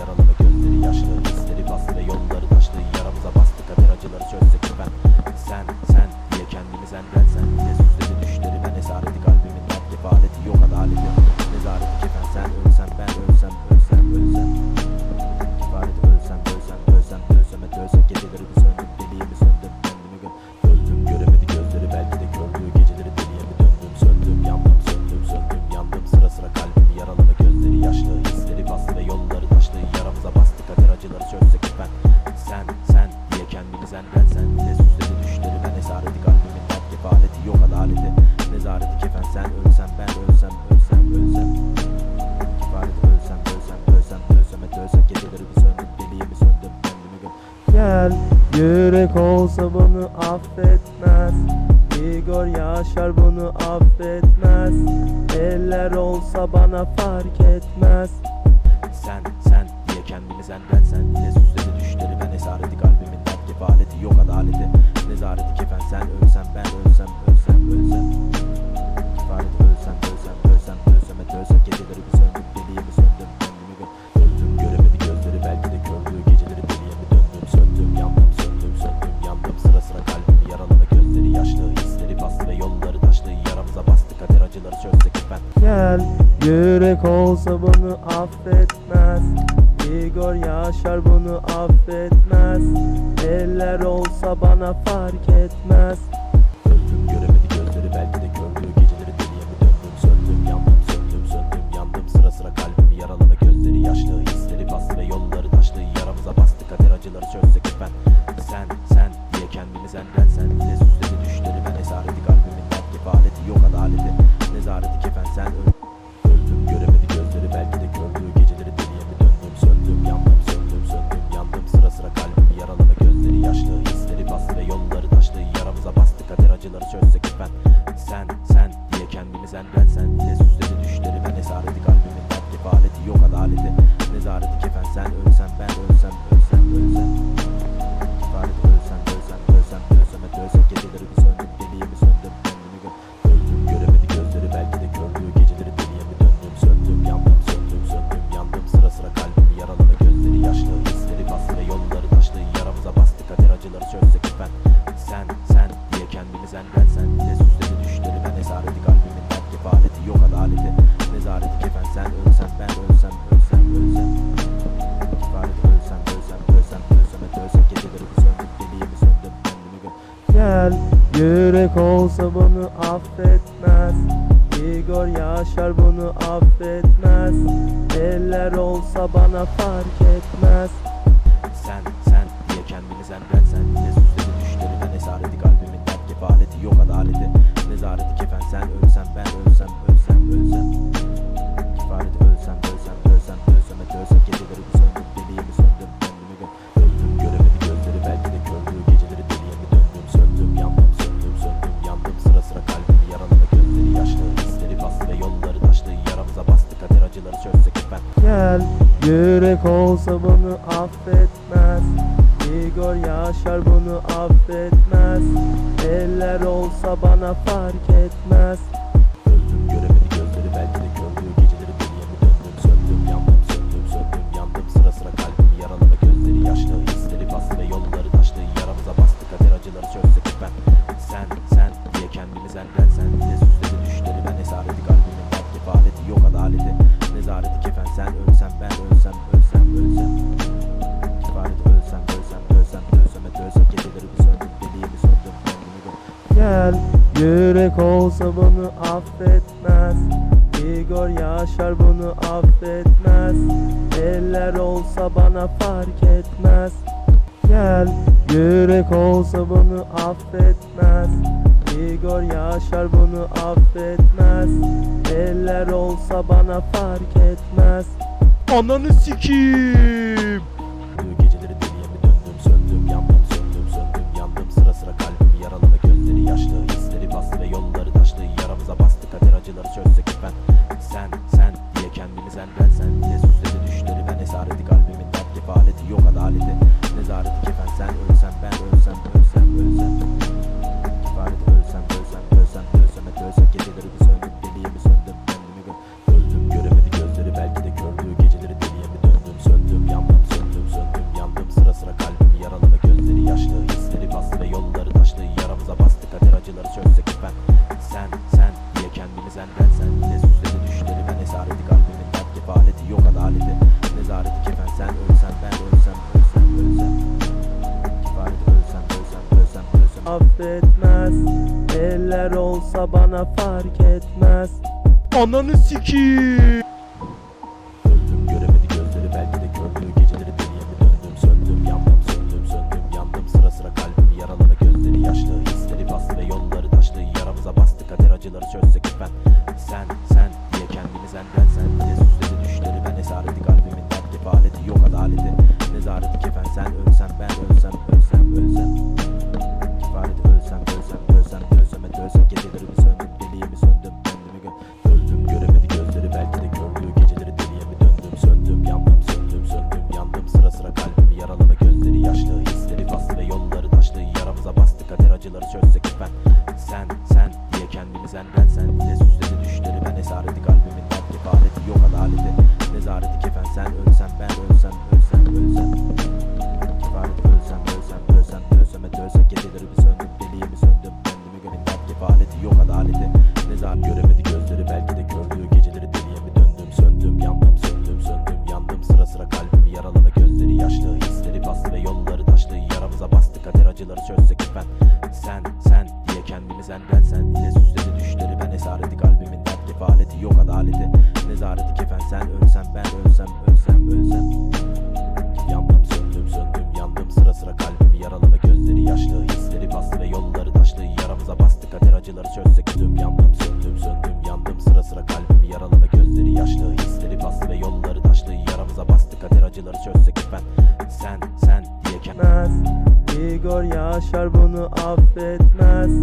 yaralı ve gözleri yaşlı Hisleri bastı ve yolları taştı. Yaramıza bastı kader acıları çözsek ben Sen sen diye kendimi senden sen Yine süsledi düşleri. Ben affetmez. Igor Yaşar bunu affetmez. Eller olsa bana fark etmez. Sen sen diye kendimi senden sen bile süsledi düşleri. Ben esareti kalbimin dert kefaleti yok adaleti. Nezareti kefen sen ölsem ben ölsem ölsem ölsem. Kefalet ölsem Yürek olsa bunu affetmez. Igor Yaşar bunu affetmez. Eller olsa bana fark etmez. Yürek olsa bunu affetmez. Igor Yaşar bunu affetmez. Eller olsa bana fark etmez. Sen sen diye kendini zende Aşık olsa bunu affetmez. Igor Yaşar bunu affetmez. Eller olsa bana fark etmez. güzel Yürek olsa bunu affetmez. Igor Yaşar bunu affetmez. Eller olsa bana fark etmez. Gel Yürek olsa bunu affetmez. Igor Yaşar bunu affetmez. Eller olsa bana fark etmez. Ananı sikiyim acıları çözsek ben Sen sen diye kendini senden sen diye süsledi düşleri ben esareti kalbimin tatlı faaleti yok adaleti. Nezareti kefen sen ölsen ben ölsem affetmez. Eller olsa bana fark etmez. Ananı sikiyim Sen ölsen ben ölsem ölsem ölsem. Yandım söndüm söndüm yandım. Sıra sıra kalbimi yaraladı Gözleri yaşlı. Hisleri bastı ve yolları taşlı. Yaramıza bastı. Kader acıları çözsek tüm Yandım söndüm söndüm yandım. Sıra sıra kalbimi yaraladı Gözleri yaşlı. Hisleri bastı ve yolları taşlı. Yaramıza bastı. Kader acıları çözsek ben Sen sen diye diyeken Igor yaşar bunu affetmez.